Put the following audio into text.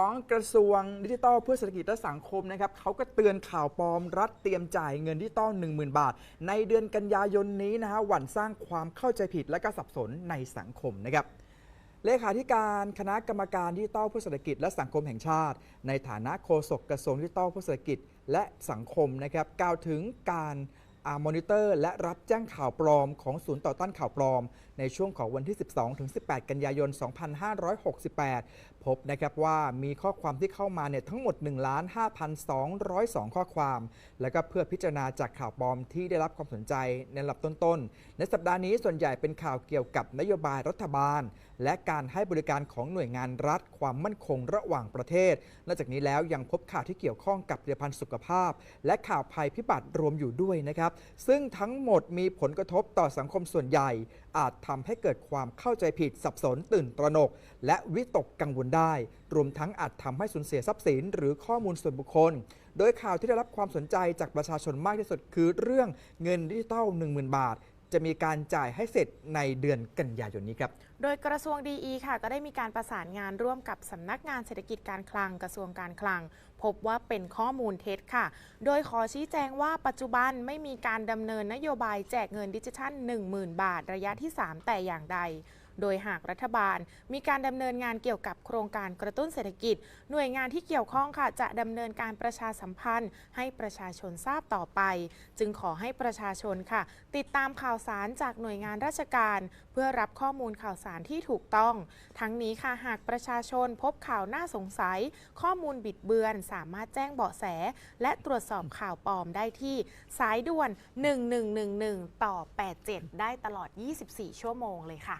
ของกระทรวงดิจิทัลเพื่อเศรษฐกิจและสังคมนะครับเขาก็เตือนข่าวปลอมรัฐเตรียมจ่ายเงินดิจิตอล10,000 บาท ในเดือนกันยายนนี้นะฮะหวั่นสร้างความเข้าใจผิดและก็สับสนในสังคมนะครับเลขาธิการคณะกรรมการดิจิทัลเพื่อเศรษฐกิจและสังคมแห่งชาติ ในฐานะโฆษกกระทรวงดิจิทัลเพื่อเศรษฐกิจและสังคมนะครับกล่าวถึงการ มอนิเตอร์และรับแจ้งข่าวปลอมของศูนย์ต่อต้านข่าวปลอม ในช่วงของวันที่ 12 ถึง 18 กันยายน 2568 พบนะครับว่ามีข้อความที่เข้ามาเนี่ยทั้งหมด 1 5,202 ข้อความ แล้วก็เพื่อพิจารณาจากข่าวปลอมที่ได้รับความสนใจในลำดับต้นๆ ในสัปดาห์นี้ส่วนใหญ่เป็นข่าวเกี่ยวกับนโยบายรัฐบาล และการให้บริการของหน่วยงานรัฐความมั่นคงระหว่างประเทศ นอกจากนี้แล้วยังพบข่าวที่เกี่ยวข้องกับผลิตภัณฑ์สุขภาพ และข่าวภัยพิบัติรวมอยู่ด้วยนะครับ ซึ่งทั้งหมดมีผลกระทบต่อสังคมส่วนใหญ่ อาจทำให้เกิดความเข้าใจผิดสับสนตื่นตระหนก และวิตกกังวลได้ รวมทั้งอาจทำให้สูญเสียทรัพย์สิน หรือข้อมูลส่วนบุคคล โดยข่าวที่ได้รับความสนใจจากประชาชนมากที่สุดคือเรื่องเงินดิจิทัล10,000 บาท จะมีการจ่ายให้เสร็จในเดือนกันยายนนี้ครับ โดยกระทรวงดีค่ะ ก็ได้มีการประสานงานร่วมกับสำนักงานเศรษฐกิจการคลังกระทรวงการคลัง พบว่าเป็นข้อมูลเท็จค่ะ โดยขอชี้แจงว่าปัจจุบันไม่มีการดำเนินนโยบายแจกเงินดิจิทัล 10,000 บาท ระยะที่ 3 แต่อย่างใด โดยหากรัฐบาลมีการดำเนินงานเกี่ยวกับโครงการกระตุ้นเศรษฐกิจ หน่วยงานที่เกี่ยวข้องค่ะจะดำเนินการประชาสัมพันธ์ ให้ประชาชนทราบต่อไป จึงขอให้ประชาชนค่ะ ติดตามข่าวสารจากหน่วยงานราชการ เพื่อรับข้อมูลข่าวสารที่ถูกต้อง ทั้งนี้ค่ะหากประชาชนพบข่าวน่าสงสัย ข้อมูลบิดเบือน สามารถแจ้งเบาะแส และตรวจสอบข่าวปลอมได้ที่สายด่วน 1111 ต่อ 87 ได้ตลอด 24 ชั่วโมงเลยค่ะ